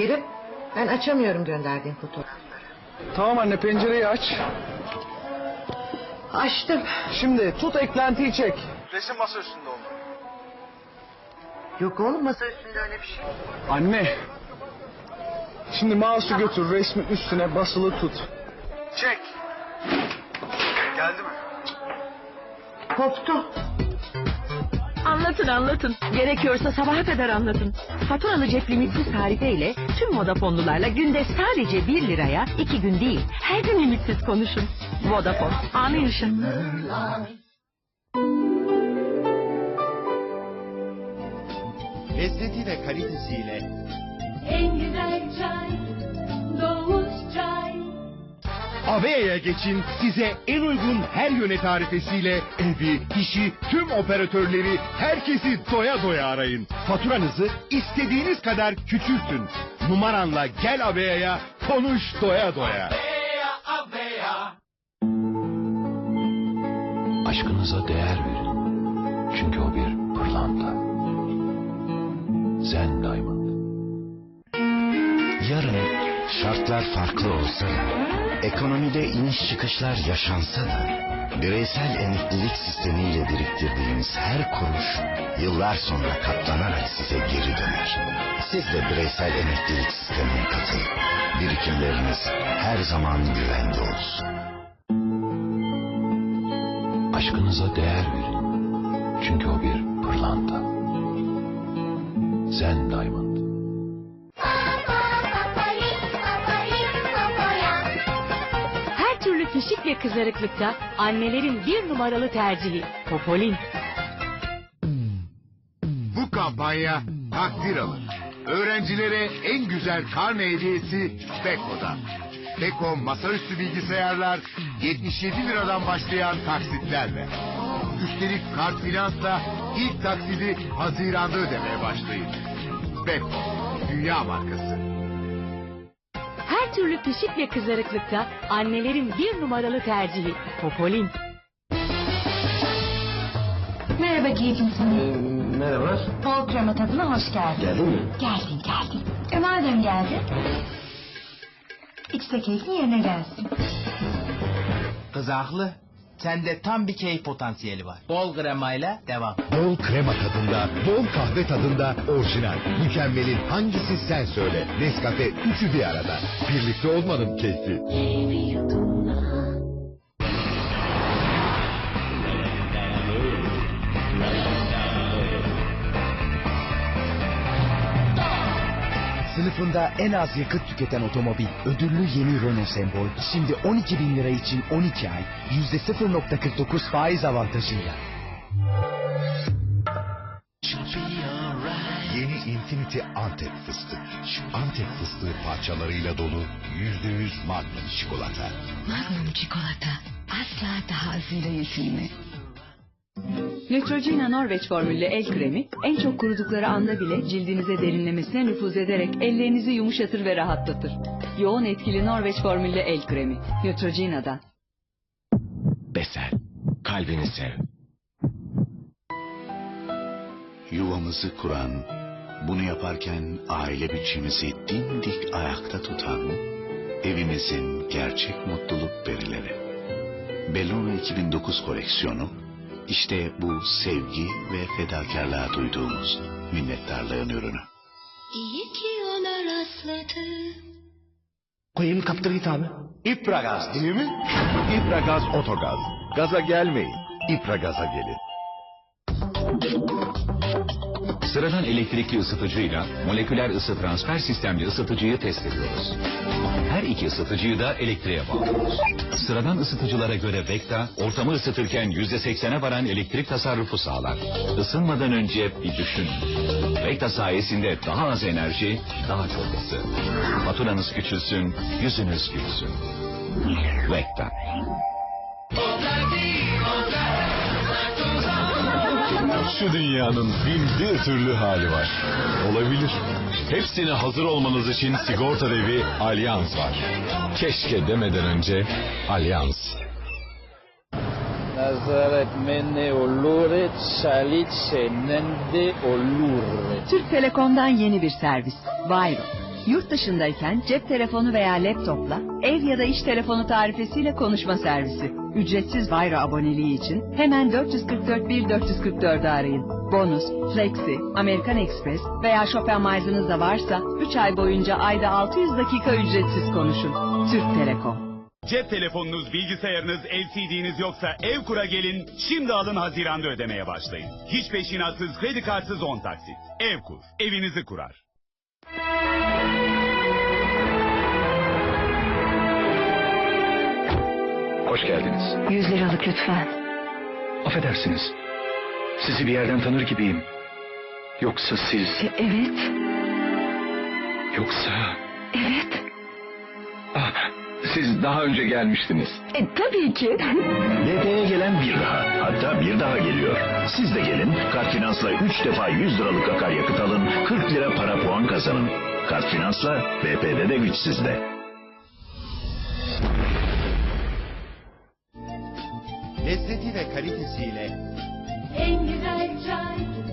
Kerim ben açamıyorum gönderdiğin fotoğrafları. Tamam anne pencereyi aç. Açtım. Şimdi tut eklentiyi çek. Resim masa üstünde olmalı. Yok oğlum masa üstünde öyle bir şey. Anne. Şimdi mouse'u götür resmin üstüne basılı tut. Çek. Geldi mi? Koptu. Anlatın anlatın. Gerekiyorsa sabaha kadar anlatın. Faturalı cep limitsiz tarife ile tüm Vodafone'lularla günde sadece 1 liraya iki gün değil her gün limitsiz konuşun. Vodafone anlayışın. Lezzetiyle kalitesiyle En güzel Çay. Avea'ya geçin size en uygun her yöne tarifesiyle evi, işi, tüm operatörleri, herkesi doya doya arayın. Faturanızı istediğiniz kadar küçültün. Numaranla gel Avea'ya, konuş doya doya. Aşkınıza değer verin. Çünkü o bir pırlanta. Zen Diamond. Şartlar farklı olsa da, ekonomide iniş çıkışlar yaşansa da, bireysel emeklilik sistemiyle biriktirdiğiniz her kuruş yıllar sonra katlanarak size geri döner. Siz de bireysel emeklilik sistemine katılın. Birikimleriniz her zaman güvende olsun. Aşkınıza değer verin. Çünkü o bir pırlanta. Zen Diamond. Pişik ve kızarıklıkta annelerin bir numaralı tercihi Popolin. Bu kampanya takdir alır. Öğrencilere en güzel karne hediyesi Beko'dan. Beko masaüstü bilgisayarlar 77 liradan başlayan taksitlerle. Üstelik kart finansla ilk taksidi Haziran'da ödemeye başlayın. Beko, dünya markası. Her türlü pişik ve kızarıklıkta annelerin bir numaralı tercihi Popolin. Merhaba keyfimsin. merhaba. Bol krema tadına hoş geldin. Geldin mi? Geldin geldin. E madem geldin. İç de keyfin yerine gelsin. Kız haklı. Sende tam bir keyif potansiyeli var. Bol kremayla devam. Bol krema tadında, bol kahve tadında orijinal. Mükemmelin hangisi sen söyle. Nescafe üçü bir arada. Birlikte olmanın keyfi. Sınıfında en az yakıt tüketen otomobil. Ödüllü yeni Renault Sembol. Şimdi 12 bin lira için 12 ay. %0.49 faiz avantajıyla. Yeni Infinity Antep fıstık. Antep fıstığı parçalarıyla dolu yüzde yüz Magnum çikolata. Magnum çikolata. Asla daha azıyla yetinme. Neutrogena Norveç formüllü el kremi en çok kurudukları anda bile cildinize derinlemesine nüfuz ederek ellerinizi yumuşatır ve rahatlatır. Yoğun etkili Norveç formüllü el kremi. Neutrogena'dan. Besel, kalbini sev. Yuvamızı kuran, bunu yaparken aile bütçemizi dimdik ayakta tutan, evimizin gerçek mutluluk perileri. Bellona 2009 koleksiyonu, işte bu sevgi ve fedakarlığa duyduğumuz minnettarlığın ürünü. İyi ki ona rastladım. Koyayım kaptırıyı abi. İpragaz değil mi? İpragaz Otogaz. Gaza gelmeyin. İpragaz'a gelin. Sıradan elektrikli ısıtıcıyla moleküler ısı transfer sistemli ısıtıcıyı test ediyoruz. Her iki ısıtıcıyı da elektriğe bağlıyoruz. Sıradan ısıtıcılara göre Vecta ortamı ısıtırken %80'e varan elektrik tasarrufu sağlar. Isınmadan önce bir düşün. Vecta sayesinde daha az enerji, daha çok ısı. Faturanız küçülsün, yüzünüz gülsün. Vecta. Şu dünyanın bin bir türlü hali var. Olabilir. Hepsine hazır olmanız için sigorta devi Alyans var. Keşke demeden önce Alyans. Nazaret menne olure salice nende olure. Türk Telekom'dan yeni bir servis. Vayro. Yurt dışındayken cep telefonu veya laptopla ev ya da iş telefonu tarifesiyle konuşma servisi. Ücretsiz Bayra aboneliği için hemen 444 1444'ü arayın. Bonus, Flexi, Amerikan Express veya Chopin Mile'ınız da varsa 3 ay boyunca ayda 600 dakika ücretsiz konuşun. Türk Telekom. Cep telefonunuz, bilgisayarınız, LCD'niz yoksa Evkur'a gelin, şimdi alın Haziran'da ödemeye başlayın. Hiç peşinatsız, kredi kartsız 10 taksit. Evkur, evinizi kurar. Hoş geldiniz. 100 liralık lütfen. Affedersiniz. Sizi bir yerden tanır gibiyim. Yoksa siz... E, evet, Yoksa... evet. Ah, siz daha önce gelmiştiniz. E, tabii ki. BP'ye gelen bir daha. Hatta bir daha geliyor. Siz de gelin. Kart Finans'la 3 defa 100 liralık akaryakıt alın. 40 lira para puan kazanın. Kart Finans'la BP'de de güç sizde. Lezzeti ve kalitesiyle En güzel çay